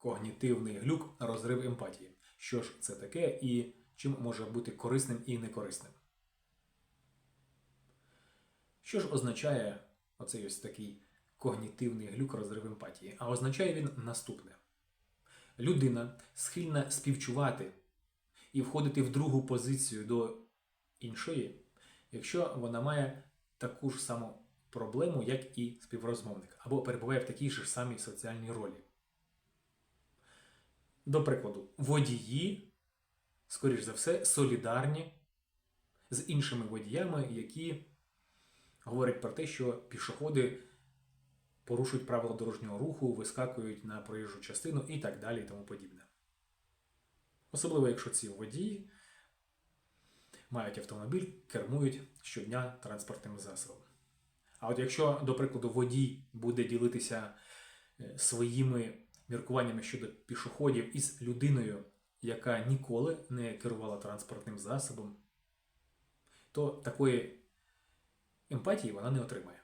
когнітивний глюк, розрив емпатії. Що ж це таке і чим може бути корисним і некорисним? Що ж означає оцей ось такий когнітивний глюк, розрив емпатії? А означає він наступне: людина схильна співчувати і входити в другу позицію до іншої, якщо вона має таку ж саму проблему, як і співрозмовник, або перебуває в такій ж самій соціальній ролі. До прикладу, водії, скоріш за все, солідарні з іншими водіями, які говорять про те, що пішоходи порушують правила дорожнього руху, вискакують на проїжджу частину і так далі і тому подібне. Особливо, якщо ці водії мають автомобіль, кермують щодня транспортним засобом. А от якщо, до прикладу, водій буде ділитися е, своїми міркуваннями щодо пішоходів із людиною, яка ніколи не керувала транспортним засобом, то такої емпатії вона не отримає.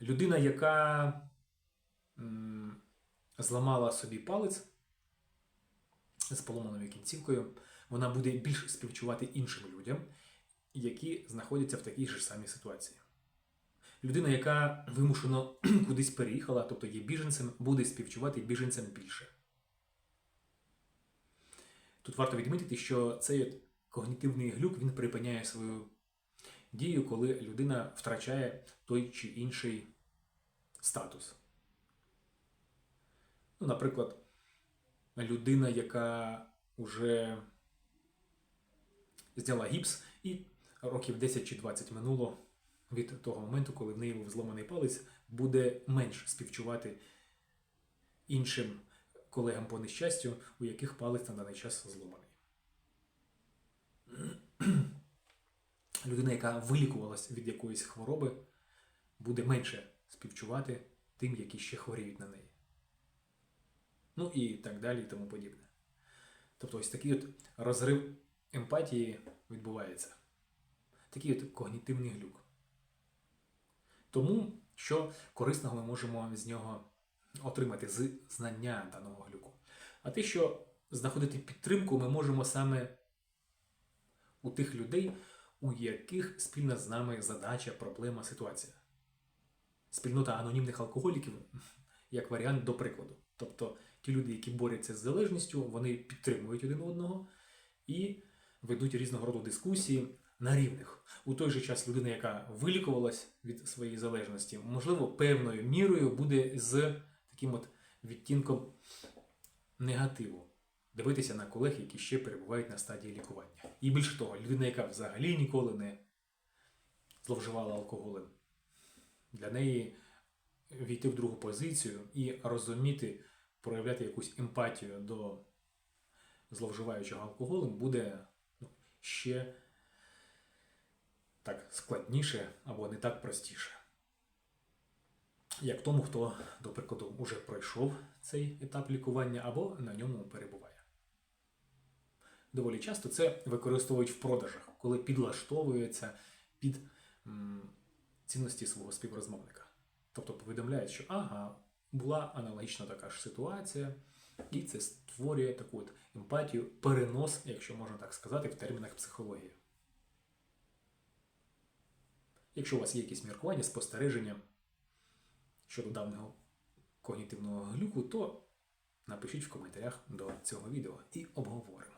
Людина, яка м, зламала собі палець з поломаною кінцівкою, вона буде більш співчувати іншим людям, які знаходяться в такій ж самій ситуації. Людина, яка вимушено кудись переїхала, тобто є біженцем, буде співчувати біженцям більше. Тут варто відмітити, що цей когнітивний глюк він припиняє свою дію, коли людина втрачає той чи інший статус. Ну, наприклад, людина, яка вже зняла гіпс, і років 10 чи 20 минуло від того моменту, коли в неї був зломаний палець, буде менш співчувати іншим колегам по нещастю, у яких палець на даний час зломаний. Людина, яка вилікувалась від якоїсь хвороби, буде менше співчувати тим, які ще хворіють на неї. Ну і так далі, і тому подібне. Тобто ось такий от розрив емпатії відбувається. Такий от когнітивний глюк. Тому, що корисного ми можемо з нього отримати з знання даного глюку. А те, що знаходити підтримку, ми можемо саме у тих людей, у яких спільна з нами задача, проблема, ситуація. Спільнота анонімних алкоголіків як варіант до прикладу. Тобто ті люди, які борються з залежністю, вони підтримують один одного і ведуть різного роду дискусії на рівних. У той же час людина, яка вилікувалась від своєї залежності, можливо, певною мірою буде з таким от відтінком негативу. Дивитися на колег, які ще перебувають на стадії лікування. І більше того, людина, яка взагалі ніколи не зловживала алкоголем, для неї війти в другу позицію і розуміти, проявляти якусь емпатію до зловживаючого алкоголем буде ну, ще так складніше або не так простіше. Як тому, хто, до прикладу, вже пройшов цей етап лікування або на ньому перебуває. Доволі часто це використовують в продажах, коли підлаштовується під м, цінності свого співрозмовника. Тобто повідомляють, що ага, була аналогічна така ж ситуація, і це створює таку от емпатію, перенос, якщо можна так сказати, в термінах психології. Якщо у вас є якісь міркування, спостереження щодо даного когнітивного глюку, то напишіть в коментарях до цього відео і обговоримо.